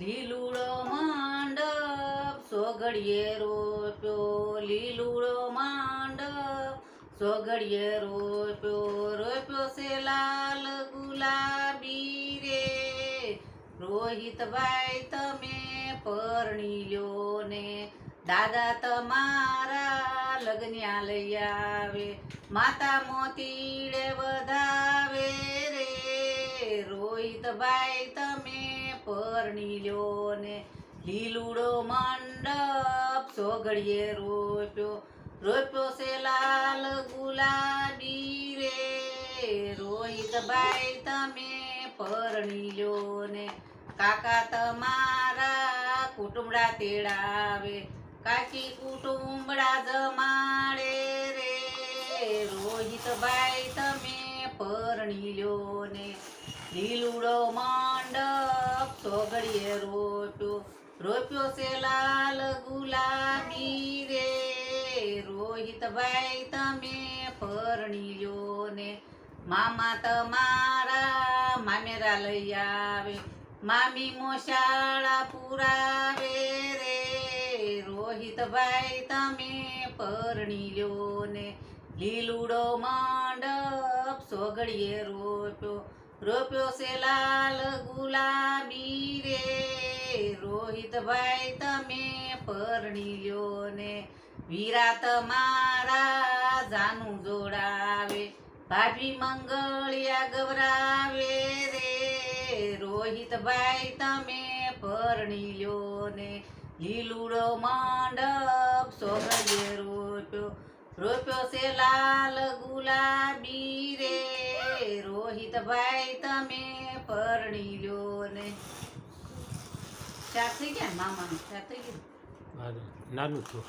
લીલુડો માંડપ, સોગડીએ રોપ્યો. લીલુડો માંડપ, સોગડીએ રોપ્યો. રોપ્યો છે લાલ ગુલાબી રે. રોહિતભાઈ તમે પરણી લ્યો ને. દાદા તમારા લગ્ન્યા લઈ આવે. માતા મોતીડે વધાવે રે. રોહિતભાઈ તમે પરણી લ્યો ને લીલુડો મંડપ સોગડીએ રોપ્યો. રોપ્યો છે લાલ ગુલાબી રે. રોહિતભાઈ તમે પરણી લ્યો ને કાકા તમારા કુટુંબડા તેડાવે. કાકી કુટુંબડા જમાડે રે. રોહિતભાઈ તમે પરણી લ્યો ને લીલુડો મંડપ સોગડીએ રોપ્યો રોપ્યો છે લાલ ગુલાબી રે. રોહિતભાઈ તમે પરણી લ્યો ને મામા તમારા મામેરા લઈ આવે. મામી મોશાળા પુરાવે રે. રોહિતભાઈ તમે પરણી લ્યો ને લીલુડો માંડ સોગડીએ રોપ્યો. રોપ્યો છે લાલ ગુલાબી રે. રોહિતભાઈ, તમે પરણી લ્યો ને. વીરા તમારા જાનું જોડાવે. ભાભી મંગળિયા ગવરાવે રે. રોહિતભાઈ, તમે પરણી લ્યો ને. લીલુડો મંડપ સોગડીએ રોપ્યો. રોપ્યો છે લાલ ગુલાબી રે ભાઈ તમે પરણી લ્યો ને. ચાર થઈ ગયા મામા ચાર થઈ ગયું? નાનું છું